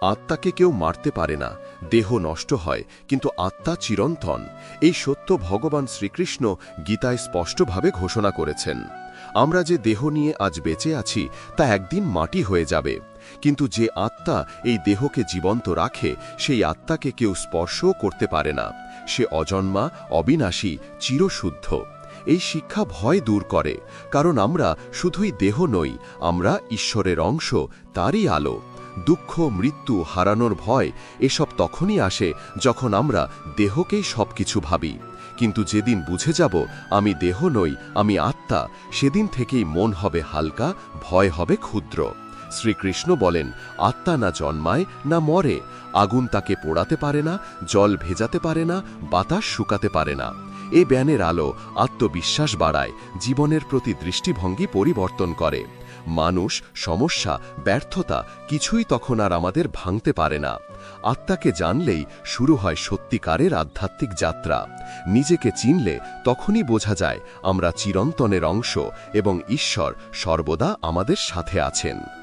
আত্মাকে কেউ মারতে পারে না, দেহ নষ্ট হয়, কিন্তু আত্মা চিরন্তন। এই সত্য ভগবান শ্রীকৃষ্ণ গীতায় স্পষ্টভাবে ঘোষণা করেছেন। আমরা যে দেহ নিয়ে আজ বেঁচে আছি, তা একদিন মাটি হয়ে যাবে। কিন্তু যে আত্মা এই দেহকে জীবন্ত রাখে, সেই আত্মাকে কেউ স্পর্শও করতে পারে না। সে অজন্মা, অবিনাশী, চিরশুদ্ধ। এই শিক্ষা ভয় দূর করে, কারণ আমরা শুধুই দেহ নই, আমরা ঈশ্বরের অংশ, তারই আলো। দুঃখ, মৃত্যু, হারানোর ভয়, এসব তখনই আসে যখন আমরা দেহকেই সবকিছু ভাবি। কিন্তু যেদিন বুঝে যাব, আমি দেহ নই, আমি আত্মা, সেদিন থেকেই মন হবে হালকা, ভয় হবে ক্ষুদ্র। শ্রীকৃষ্ণ বলেন, আত্মা না জন্মায়, না মরে। আগুন তাকে পোড়াতে পারে না, জল ভেজাতে পারে না, বাতাস শুকাতে পারে না। এ ব্যানের আলো আত্মবিশ্বাস বাড়ায়, জীবনের প্রতি দৃষ্টিভঙ্গি পরিবর্তন করে। মানুষ, সমস্যা, ব্যর্থতা কিছুই তখন আর আমাদের ভাঙতে পারে না। আত্মাকে জানলেই শুরু হয় সত্যিকারের আধ্যাত্মিক যাত্রা। নিজেকে চিনলে তখনই বোঝা যায়, আমরা চিরন্তনের অংশ এবং ঈশ্বর সর্বদা আমাদের সাথে আছেন।